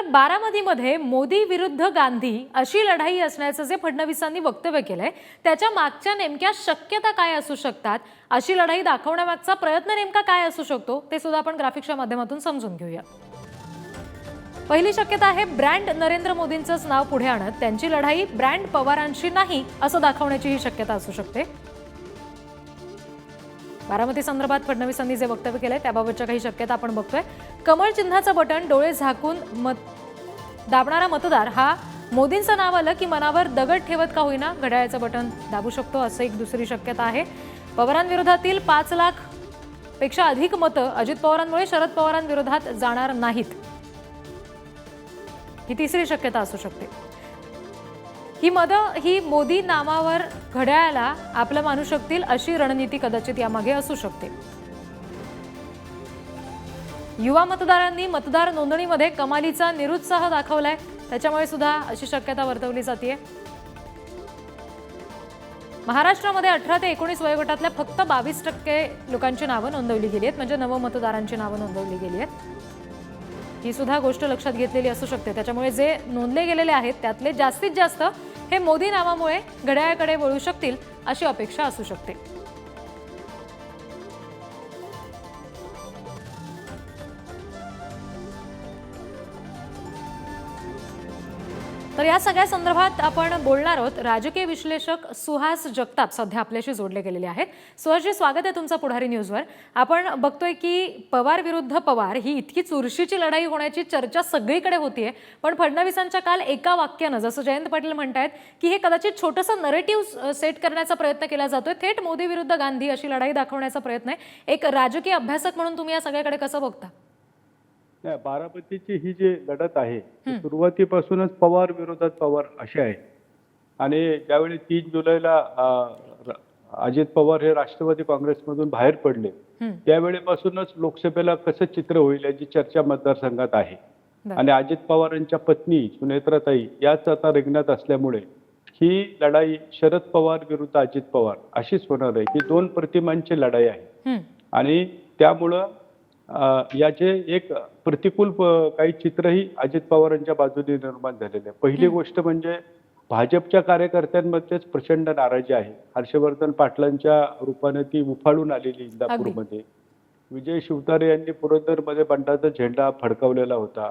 तर बारामतीमध्ये मोदी विरुद्ध गांधी अशी लढाई असण्याचं जे फडणवीसांनी वक्तव्य केलंय त्याच्या मागच्या नेमक्या शक्यता काय असू शकतात अशी लढाई दाखवण्यामागचा प्रयत्न नेमका काय असू शकतो ते सुद्धा आपण ग्राफिक्सच्या माध्यमातून समजून घेऊया. पहिली शक्यता आहे ब्रँड नरेंद्र मोदींचंच नाव पुढे आणत. त्यांची लढाई ब्रँड पवारांशी नाही असं दाखवण्याची ही शक्यता असू शकते. बारामती संदर्भात फडणवीसांनी जे वक्तव्य केलंय त्याबाबतच्या काही शक्यता आपण बघतोय. कमळ चिन्हाचं बटन डोळे झाकून मत दाबणारा मतदार हा मोदींचं नाव आलं की मनावर दगड ठेवत का होईना घड्याळाचं बटन दाबू शकतो असं एक दुसरी शक्यता आहे. पवारांविरोधातील पाच लाखपेक्षा अधिक मतं अजित पवारांमुळे शरद पवारांविरोधात जाणार नाहीत. ही तिसरी शक्यता असू शकते. ही मदं ही मोदी नामावर घड्याळाला आपलं मानू शकतील अशी रणनीती कदाचित यामागे असू शकते. युवा मतदारांनी मतदार नोंदणीमध्ये कमालीचा निरुत्साह दाखवलाय. त्याच्यामुळे सुद्धा अशी शक्यता वर्तवली जाते महाराष्ट्रामध्ये अठरा ते एकोणीस वयोगटातल्या फक्त बावीस टक्के लोकांची नावं नोंदवली गेली आहेत. म्हणजे नवमतदारांची नावं नोंदवली गेली आहेत. ही सुद्धा गोष्ट लक्षात घेतलेली असू शकते. त्याच्यामुळे जे नोंदले गेलेले आहेत त्यातले जास्तीत जास्त हे मोदी नावामुळे घड्याळाकडे वळू शकतील अशी अपेक्षा असू शकते. तर या सगळ्या संदर्भात आपण बोलणार आहोत. राजकीय विश्लेषक सुहास जगताप सध्या आपल्याशी जोडले गेलेले आहेत. सुहासजी स्वागत आहे तुमचा पुढारी न्यूजवर. आपण बघतोय की पवार विरुद्ध पवार ही इतकी चुरशीची लढाई होण्याची चर्चा सगळीकडे होतीये. पण फडणवीसांच्या काल एका वाक्यानं जसं जयंत पाटील म्हणतायत की हे कदाचित छोटंसं नरेटिव्ह सेट करण्याचा प्रयत्न केला जातोय. थेट मोदी विरुद्ध गांधी अशी लढाई दाखवण्याचा प्रयत्न आहे. एक राजकीय अभ्यासक म्हणून तुम्ही या सगळ्याकडे कसं बघता? नाही बारामतीची ही जी लढत आहे ती सुरुवातीपासूनच पवार विरोधात पवार अशी आहे आणि ज्यावेळी तीन जुलैला अजित पवार हे राष्ट्रवादी काँग्रेसमधून बाहेर पडले. त्यावेळेपासूनच लोकसभेला कसं चित्र होईल याची चर्चा मतदारसंघात आहे. आणि अजित पवारांच्या पत्नी सुनेत्राताई याच आता रिंगणात असल्यामुळे ही लढाई शरद पवार विरुद्ध अजित पवार अशीच होणार आहे ही दोन प्रतिमांची लढाई आहे. आणि त्यामुळं याचे एक प्रतिकूल काही चित्रही अजित पवारांच्या बाजूने निर्माण झालेले आहे पहिली गोष्ट म्हणजे भाजपच्या कार्यकर्त्यांमध्येच प्रचंड नाराजी आहे. हर्षवर्धन पाटलांच्या रूपाने ती उफाळून आलेली इंदापूरमध्ये. विजय शिवतारे यांनी पुरंदरमध्ये बंडाचा झेंडा फडकवलेला होता.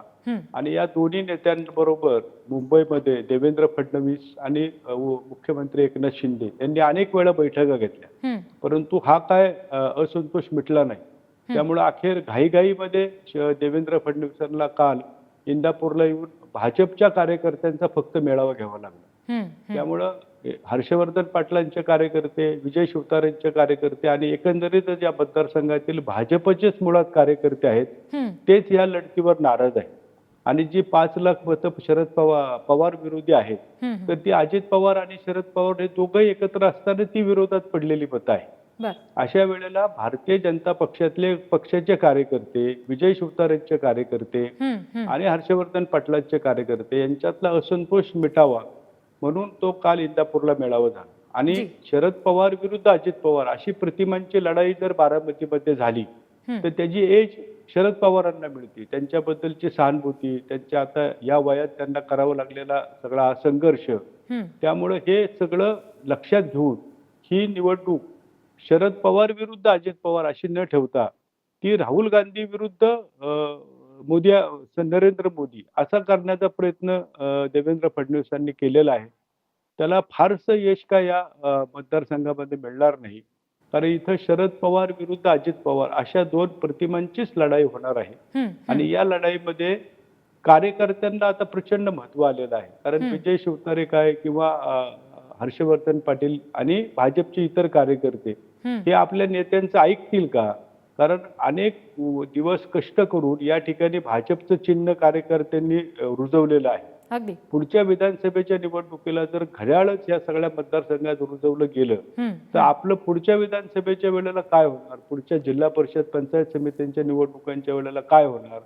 आणि या दोन्ही नेत्यांबरोबर मुंबईमध्ये देवेंद्र फडणवीस आणि मुख्यमंत्री एकनाथ शिंदे यांनी अनेक वेळा बैठका घेतल्या. परंतु हा काय असंतोष मिटला नाही. त्यामुळे अखेर घाईघाईमध्ये देवेंद्र फडणवीसांना काल इंदापूरला येऊन भाजपच्या कार्यकर्त्यांचा फक्त मेळावा घ्यावा लागला. त्यामुळं हर्षवर्धन पाटलांचे कार्यकर्ते विजय शिवतारेंचे कार्यकर्ते आणि एकंदरीतच या मतदारसंघातील भाजपचेच मुळात कार्यकर्ते आहेत. तेच या लढतीवर नाराज आहेत आणि जी पाच लाख मतं शरद पवार पवार विरोधी आहेत. तर ती अजित पवार आणि शरद पवार हे दोघंही एकत्र असताना ती विरोधात पडलेली मतं आहे अशा वेळेला भारतीय जनता पक्षातले पक्षाचे कार्यकर्ते विजय शिवतारेंचे कार्यकर्ते. आणि हर्षवर्धन पाटलांचे कार्यकर्ते यांच्यातला असंतोष मिटावा म्हणून तो काल इंदापूरला मेळावा झाला आणि. शरद पवार विरुद्ध अजित पवार अशी प्रतिमांची लढाई जर बारामतीमध्ये झाली. तर त्याची एज शरद पवारांना मिळते त्यांच्याबद्दलची सहानुभूती त्यांच्या आता या वयात त्यांना करावा लागलेला सगळा संघर्ष. त्यामुळे हे सगळं लक्षात घेऊन ही निवडणूक शरद पवार विरुद्ध अजित पवार अशी न ठेवता ती राहुल गांधी विरुद्ध मोदी नरेंद्र मोदी असा करण्याचा प्रयत्न देवेंद्र फडणवीसांनी केलेला आहे त्याला फारसं यश काय या मतदारसंघामध्ये मिळणार नाही कारण इथं शरद पवार विरुद्ध अजित पवार अशा दोन प्रतिमांचीच लढाई होणार आहे. आणि या लढाईमध्ये कार्यकर्त्यांना आता प्रचंड महत्त्व आलेलं आहे कारण. विजय शिवतारे काय किंवा हर्षवर्धन पाटील आणि भाजपचे इतर कार्यकर्ते. हे आपल्या नेत्यांचं ऐकतील का? कारण अनेक दिवस कष्ट करून या ठिकाणी भाजपचं चिन्ह कार्यकर्त्यांनी रुजवलेलं आहे. पुढच्या विधानसभेच्या निवडणुकीला जर घड्याळच या सगळ्या मतदारसंघात रुजवलं गेलं. तर आपलं पुढच्या विधानसभेच्या वेळेला काय होणार? पुढच्या जिल्हा परिषद पंचायत समित्यांच्या निवडणुकांच्या वेळेला काय होणार?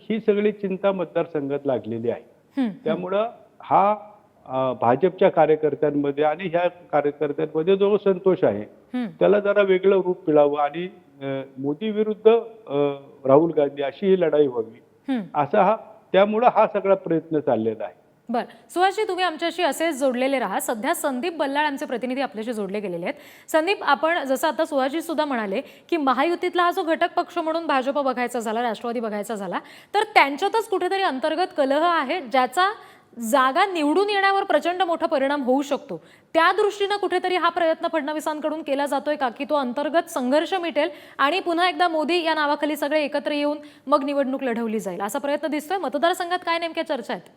ही सगळी चिंता मतदारसंघात लागलेली आहे. त्यामुळं हा भाजपच्या कार्यकर्त्यांमध्ये आणि ह्या कार्यकर्त्यांमध्ये जो संतोष आहे. त्याला जरा वेगळं रूप मिळावं आणि मोदी विरुद्ध राहुल गांधी अशी ही लढाई व्हावी. असा हा त्यामुळं हा सगळा प्रयत्न चाललेला आहे बर सुहासजी तुम्ही आमच्याशी असेच जोडलेले राहा सध्या संदीप बल्लाळ आमचे प्रतिनिधी आपल्याशी जोडले गेलेले आहेत संदीप आपण जसं आता सुहासजी सुद्धा म्हणाले की महायुतीतला हा जो घटक पक्ष म्हणून भाजप बघायचा झाला राष्ट्रवादी बघायचा झाला तर त्यांच्यातच कुठेतरी अंतर्गत कलह आहे ज्याचा जागा निवडून येण्यावर प्रचंड मोठा परिणाम होऊ शकतो. त्या दृष्टीनं कुठेतरी हा प्रयत्न फडणवीसांकडून केला जातोय का? की तो अंतर्गत संघर्ष मिटेल आणि पुन्हा एकदा मोदी या नावाखाली सगळे एकत्र येऊन मग निवडणूक लढवली जाईल? असा प्रयत्न दिसतोय. मतदारसंघात काय नेमक्या चर्चा आहेत?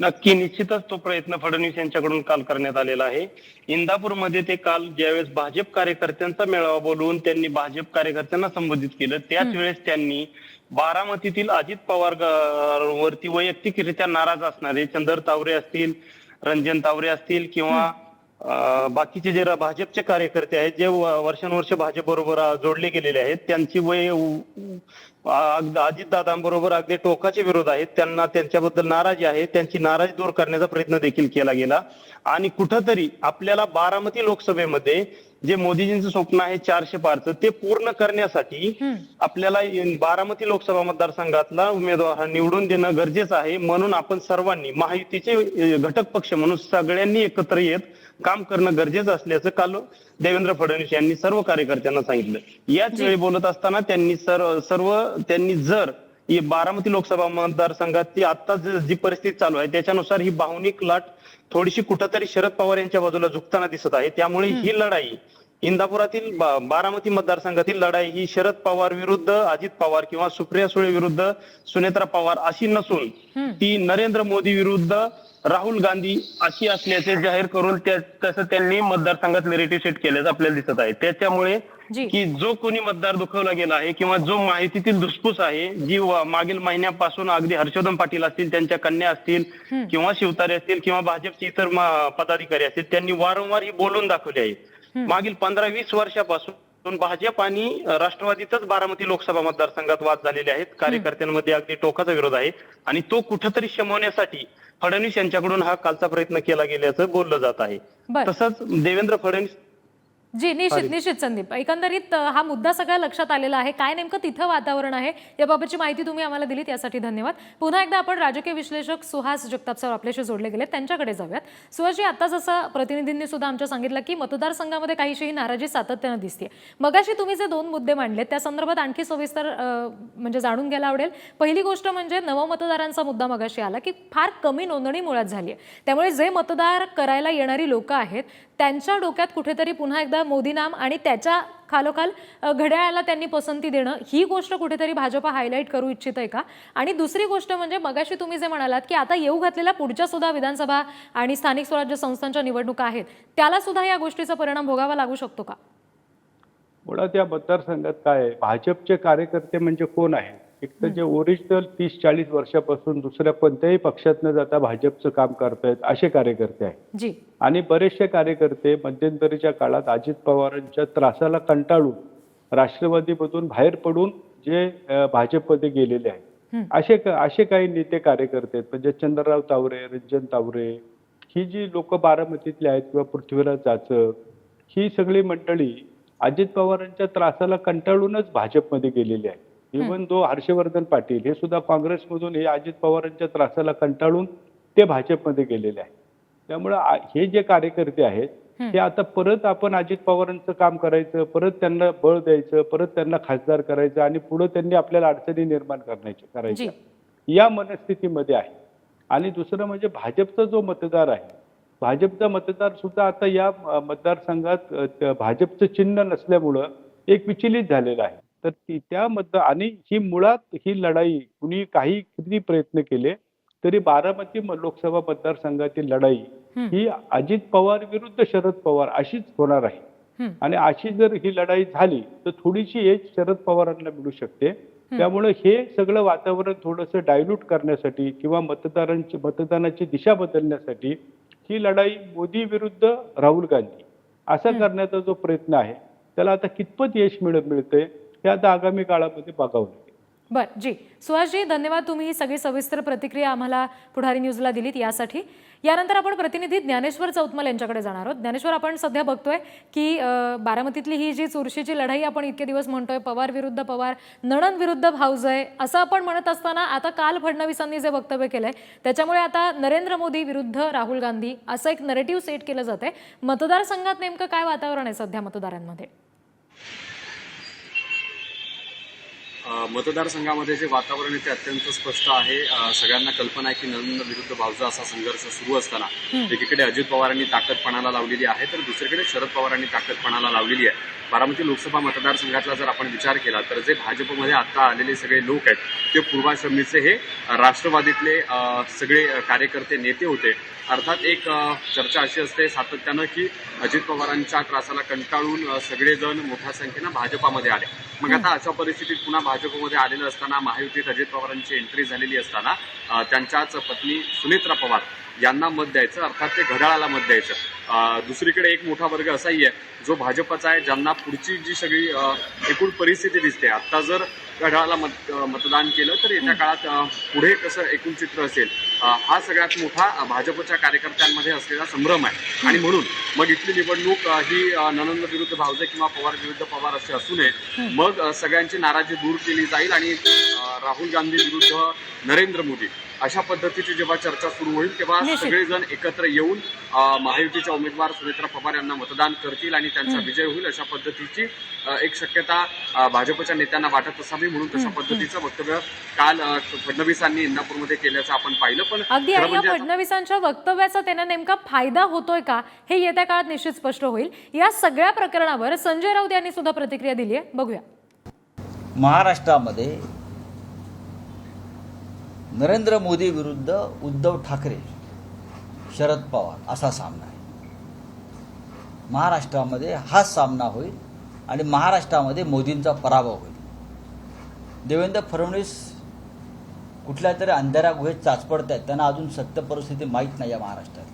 नक्की निश्चितच तो प्रयत्न फडणवीस यांच्याकडून काल करण्यात आलेला आहे. इंदापूरमध्ये ते काल ज्यावेळेस भाजप कार्यकर्त्यांचा मेळावा बोलवून त्यांनी भाजप कार्यकर्त्यांना संबोधित केलं त्याच वेळेस त्यांनी बारामतीतील अजित पवार वरती वैयक्तिकरित्या नाराज असणारे चंदर तावरे असतील रंजन तावरे असतील किंवा बाकीचे जे भाजपचे कार्यकर्ते आहेत जे वर्षानुवर्ष भाजप बरोबर जोडले गेलेले आहेत त्यांची वय अजित दादांबरोबर अगदी टोकाचे विरोध आहेत. त्यांना त्यांच्याबद्दल नाराजी आहे. त्यांची नाराजी दूर करण्याचा प्रयत्न देखील केला गेला. आणि कुठंतरी आपल्याला बारामती लोकसभेमध्ये जे मोदीजींचं स्वप्न आहे चारशे पारचं ते पूर्ण करण्यासाठी आपल्याला बारामती लोकसभा मतदारसंघातला उमेदवार हा निवडून देणं गरजेचं आहे. म्हणून आपण सर्वांनी महायुतीचे घटक पक्ष म्हणून सगळ्यांनी एकत्र येत काम करणं गरजेचं असल्याचं काल देवेंद्र फडणवीस यांनी सर्व कार्यकर्त्यांना सांगितलं. याच वेळी बोलत असताना त्यांनी सर्व सर्व त्यांनी जर ही बारामती लोकसभा मतदारसंघात ती आता ज- परिस्थिती चालू आहे त्याच्यानुसार ही भावनिक लाट थोडीशी कुठंतरी शरद पवार यांच्या बाजूला झुकताना दिसत आहे. त्यामुळे ही लढाई इंदापुरातील बारामती मतदारसंघातील लढाई ही शरद पवार विरुद्ध अजित पवार किंवा सुप्रिया सुळे विरुद्ध सुनेत्रा पवार अशी नसून ती नरेंद्र मोदी विरुद्ध राहुल गांधी अशी असल्याचे जाहीर करून तसं त्यांनी मतदारसंघात नेरेटिव्ह सेट केल्याचं आपल्याला दिसत आहे. त्याच्यामुळे की जो कोणी मतदार दुखवला गेला आहे किंवा जो माहितीतील धुसफूस आहे जी मागील महिन्यापासून अगदी हर्षवर्धन पाटील असतील त्यांच्या कन्या असतील किंवा शिवतारे असतील किंवा भाजपचे इतर पदाधिकारी असतील त्यांनी वारंवार ही बोलून दाखवली आहे. मागील पंधरा वीस वर्षापासून भाजप आणि राष्ट्रवादीतच बारामती लोकसभा मतदारसंघात वाद झालेले आहेत. कार्यकर्त्यांमध्ये अगदी टोकाचा विरोध आहे. आणि तो कुठंतरी शमवण्यासाठी फडणवीस यांच्याकडून हा कालचा प्रयत्न केला गेल्याचं बोललं जात आहे. तसंच देवेंद्र फडणवीस जी निश्चित निश्चित संदीप. एकंदरीत हा मुद्दा सगळा लक्षात आलेला आहे. काय नेमकं तिथं वातावरण आहे याबाबतची माहिती तुम्ही आम्हाला दिली त्यासाठी धन्यवाद. पुन्हा एकदा आपण राजकीय विश्लेषक सुहास जगताप सर आपल्याशी जोडले गेले त्यांच्याकडे जाऊयात. सुहासजी आता जसं प्रतिनिधींनी सुद्धा आमच्या सांगितलं की मतदारसंघामध्ये काहीशी नाराजी सातत्यानं दिसते मगाशी तुम्ही जे दोन मुद्दे मांडले त्या संदर्भात आणखी सविस्तर म्हणजे जाणून घ्यायला आवडेल. पहिली गोष्ट म्हणजे नवमतदारांचा मुद्दा मगाशी आला की फार कमी नोंदणी मुळात झाली आहे त्यामुळे जे मतदार करायला येणारी लोक आहेत त्यांच्या डोक्यात कुठेतरी पुन्हा एकदा मोदी नाम आणि त्याच्या खालोखाल घड्याळाला त्यांनी पसंती देणं ही गोष्ट कुठेतरी भाजपा हायलाईट करू इच्छित आहे का? आणि दुसरी गोष्ट म्हणजे मगाशी तुम्ही जे म्हणालात की आता येऊ घातलेल्या पुढच्या सुद्धा विधानसभा आणि स्थानिक स्वराज्य संस्थांच्या निवडणुका आहेत त्याला सुद्धा या गोष्टीचा परिणाम भोगावा लागू शकतो का? मुळात या मतदारसंघात काय भाजपचे कार्यकर्ते म्हणजे कोण आहे एक तर जे ओरिजिनल तीस चाळीस वर्षापासून दुसऱ्या कोणत्याही पक्षात न जाता भाजपचं काम करतायत असे कार्यकर्ते आहेत. आणि बरेचसे कार्यकर्ते मध्यंतरीच्या काळात अजित पवारांच्या त्रासाला कंटाळून राष्ट्रवादीमधून बाहेर पडून जे भाजपमध्ये गेलेले आहेत. असे असे काही नेते कार्यकर्ते आहेत. म्हणजे चंद्रराव तावरे रंजन तावरे ही जी लोक बारामतीतली आहेत किंवा पृथ्वीराज जाचक ही सगळी मंडळी अजित पवारांच्या त्रासाला कंटाळूनच भाजपमध्ये गेलेली आहे इव्हन दो हर्षवर्धन पाटील हे सुद्धा काँग्रेसमधून हे अजित पवारांच्या त्रासाला कंटाळून ते भाजपमध्ये गेलेले आहेत. त्यामुळे हे जे कार्यकर्ते आहेत हं. आता परत आपण अजित पवारांचं काम करायचं परत त्यांना बळ द्यायचं परत त्यांना खासदार करायचं आणि पुढे त्यांनी आपल्याला अडचणी निर्माण करण्याच्या करायच्या. या मनस्थितीमध्ये आहे. आणि दुसरं म्हणजे भाजपचा जो मतदार आहे भाजपचा मतदार सुद्धा आता या मतदारसंघात भाजपचं चिन्ह नसल्यामुळं एक विचलित झालेलं आहे. तर ती- त्या मतदार आणि ही मुळात ही लढाई कुणी काही किती प्रयत्न केले तरी बारामती लोकसभा मतदारसंघातील लढाई हं. अजित पवार विरुद्ध शरद पवार अशीच होणार आहे. आणि अशी जर ही लढाई झाली तर थोडीशी एज शरद पवारांना मिळू शकते. त्यामुळे हे सगळं वातावरण थोडंसं डायल्यूट करण्यासाठी किंवा मतदारांची मतदानाची दिशा बदलण्यासाठी ही लढाई मोदी विरुद्ध राहुल गांधी असा करण्याचा जो प्रयत्न आहे त्याला आता कितपत यश मिळ मिळतंय? हे आता आगामी काळामध्ये बघावं लागेल. बर जी. सुहासजी धन्यवाद तुम्ही ही सगळी सविस्तर प्रतिक्रिया आम्हाला पुढारी न्यूजला दिलीत यासाठी. यानंतर आपण प्रतिनिधी ज्ञानेश्वर चौतमल यांच्याकडे जाणार आहोत. ज्ञानेश्वर आपण सध्या बघतोय की बारामतीतली ही जी चुरशीची लढाई आपण इतके दिवस म्हणतोय पवार विरुद्ध पवार नणन विरुद्ध भाऊजय असं आपण म्हणत असताना आता काल फडणवीसांनी जे वक्तव्य केलंय त्याच्यामुळे आता नरेंद्र मोदी विरुद्ध राहुल गांधी असं एक नरेटिव्ह सेट केलं जातंय. मतदारसंघात नेमकं काय वातावरण आहे सध्या मतदारांमध्ये? मतदारसंघामध्ये जे वातावरण आहे ते अत्यंत स्पष्ट आहे. सगळ्यांना कल्पना आहे की नरेंद्र विरुद्ध भावजा असा संघर्ष सुरू असताना एकीकडे अजित पवारांनी ताकद पणाला लावलेली आहे तर दुसरीकडे शरद पवारांनी ताकद पणाला लावलेली आहे. बारामती लोकसभा मतदारसंघातला जर आपण विचार केला तर जे भाजपमध्ये आता आलेले सगळे लोक आहेत ते पूर्वाश्रमीचे हे राष्ट्रवादीतले सगळे कार्यकर्ते नेते होते. अर्थात एक चर्चा अशी असते सातत्यानं की अजित पवारांच्या त्रासाला कंटाळून सगळेजण मोठ्या संख्येनं भाजपामध्ये आले. मग आता अशा परिस्थितीत पुन्हा भाजपमध्ये आलेलं असताना महायुतीत अजित पवारांची एंट्री झालेली असताना त्यांच्याच पत्नी सुनेत्रा पवार यांना मत द्यायचं अर्थात ते घड्याळाला मत द्यायचं. दुसरीकडे एक मोठा वर्ग असाही आहे जो भाजपचा आहे ज्यांना पुढची जी सगळी एकूण परिस्थिती दिसते. आता जर घड्याळाला मत मतदान केलं तर येत्या काळात पुढे कसं एकूण चित्र असेल हा सगळ्यात मोठा भाजपच्या कार्यकर्त्यांमध्ये असलेला संभ्रम आहे. आणि म्हणून मग इथली निवडणूक ही ननंद विरुद्ध भावजे किंवा पवार विरुद्ध पवार अशी असू नये. मग सगळ्यांची नाराजी दूर केली जाईल आणि राहुल गांधी विरुद्ध नरेंद्र मोदी. अशा पद्धतीची जेव्हा चर्चा सुरू होईल तेव्हा. सगळेजण एकत्र येऊन महायुतीच्या उमेदवार सुनेत्रा पवार यांना मतदान करतील आणि त्यांचा विजय होईल अशा पद्धतीची एक शक्यता भाजपच्या नेत्यांना वाटत असावी म्हणून तशा पद्धतीचं वक्तव्य काल फडणवीसांनी इंदापूरमध्ये केल्याचं आपण पाहिलं पण अगदी म्हणजे फडणवीसांच्या वक्तव्याचा त्यांना नेमका फायदा होतोय का हे येत्या काळात निश्चित स्पष्ट होईल. या सगळ्या प्रकरणावर संजय राऊत यांनी सुद्धा प्रतिक्रिया दिली आहे बघूया. महाराष्ट्रामध्ये नरेंद्र मोदी विरुद्ध उद्धव ठाकरे शरद पवार असा सामना आहे. महाराष्ट्रामध्ये हाच सामना होईल आणि महाराष्ट्रामध्ये मोदींचा पराभव होईल. देवेंद्र फडणवीस कुठल्या तरी अंधाऱ्या गुहेत चाचपडत आहेत त्यांना अजून सत्य परिस्थिती माहीत नाही या महाराष्ट्रात